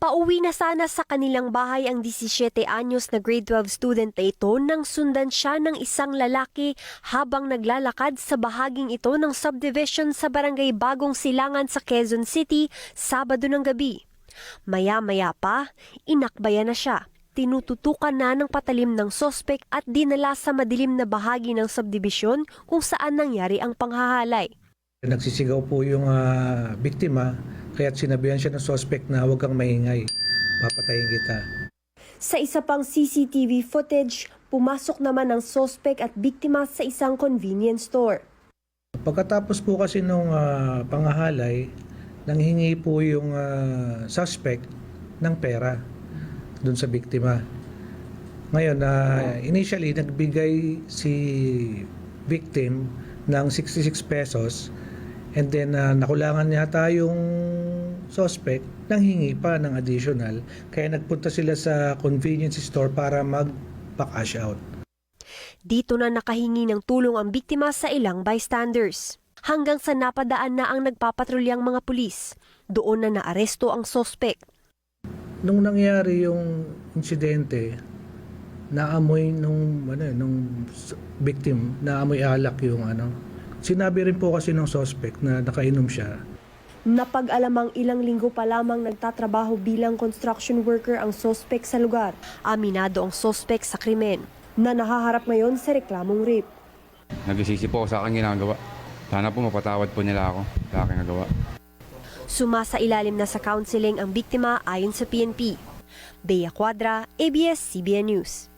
Pauwi na sana sa kanilang bahay ang 17 anyos na grade 12 student na ito nang sundan siya ng isang lalaki habang naglalakad sa bahaging ito ng subdivision sa barangay Bagong Silangan sa Quezon City, Sabado ng gabi. Maya-maya pa, inakbayan na siya. Tinututukan na ng patalim ng sospek at dinala sa madilim na bahagi ng subdivision kung saan nangyari ang panghahalay. Nagsisigaw po yung ah, biktima, kaya't sinabihan siya ng suspect na huwag kang maingay, papatayin kita. Sa isa pang CCTV footage, pumasok naman ang sospek at biktima sa isang convenience store. Pagkatapos po kasi nung ah, pangahalay, nanghingi po yung ah, suspect ng pera dun sa biktima. Ngayon, na initially, nagbigay si victim ng 66 pesos and then ah, nakulangan yata yung suspect nanghingi pa ng additional kaya nagpunta sila sa convenience store para mag-cash out. Dito na nakahingi ng tulong ang biktima sa ilang bystanders. Hanggang sa napadaan na ang nagpapatrulyang mga pulis. Doon na naaresto ang sospek. Nung nangyari yung insidente, naamoy nung ano eh, nung victim, naamoy alak yung ano. Sinabi rin po kasi ng suspect na nakainom siya. Napag-alamang ilang linggo pa lamang nagtatrabaho bilang construction worker ang sospek sa lugar. Aminado ang sospek sa krimen na nahaharap ngayon sa reklamong rape. Nagsisisi po sa aking ginagawa. Sana po mapatawad po nila ako sa aking nagawa. Sumasa ilalim na sa counseling ang biktima ayon sa PNP. Bea Quadra, ABS-CBN News.